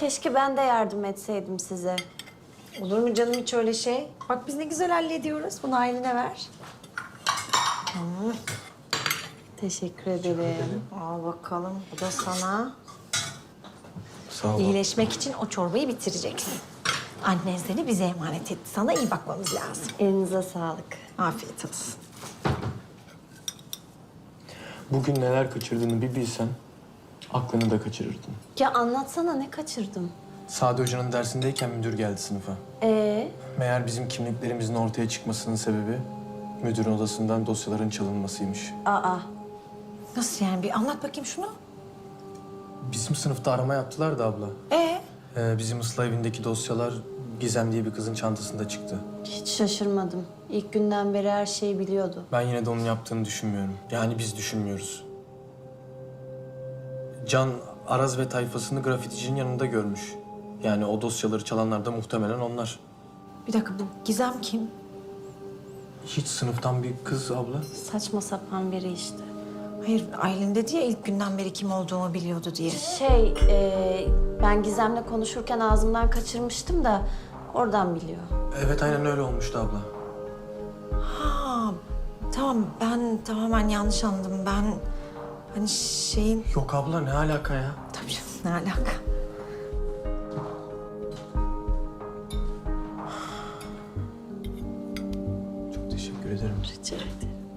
Keşke ben de yardım etseydim size. Olur mu canım hiç öyle şey? Bak biz ne güzel hallediyoruz. Bunu Aylin'e ver. Teşekkür ederim. Al bakalım. Bu da sana. Sağ ol. İyileşmek için o çorbayı bitireceksin. Annen seni bize emanet etti. Sana iyi bakmamız lazım. Elinize sağlık. Afiyet olsun. Bugün neler kaçırdığını bir bilsen aklını da kaçırırdın. Ya anlatsana ne kaçırdım? Sade Hoca'nın dersindeyken müdür geldi sınıfa. Ee, Meğer bizim kimliklerimizin ortaya çıkmasının sebebi müdürün odasından dosyaların çalınmasıymış. aa. Nasıl yani? Bir anlat bakayım şunu. Bizim sınıfta arama yaptılar da abla. Ee? Ee, bizim ıslah evindeki dosyalar Gizem diye bir kızın çantasında çıktı. Hiç şaşırmadım. İlk günden beri her şeyi biliyordu. Ben yine de onun yaptığını düşünmüyorum. Yani biz düşünmüyoruz. Can Araz ve tayfasını grafiticinin yanında görmüş. Yani o dosyaları çalanlar da muhtemelen onlar. Bir dakika bu Gizem kim? Hiç sınıftan bir kız abla. Saçma sapan biri işte. Hayır Aylin dedi ya ilk günden beri kim olduğumu biliyordu diye. Şey, e, ben Gizem'le konuşurken ağzımdan kaçırmıştım da oradan biliyor. Evet aynen öyle olmuştu abla. Ha tamam ben tamamen yanlış anladım. Ben hani şeyin... Yok abla ne alaka ya? Tabii canım, ne alaka? Çok teşekkür ederim. Rica ederim.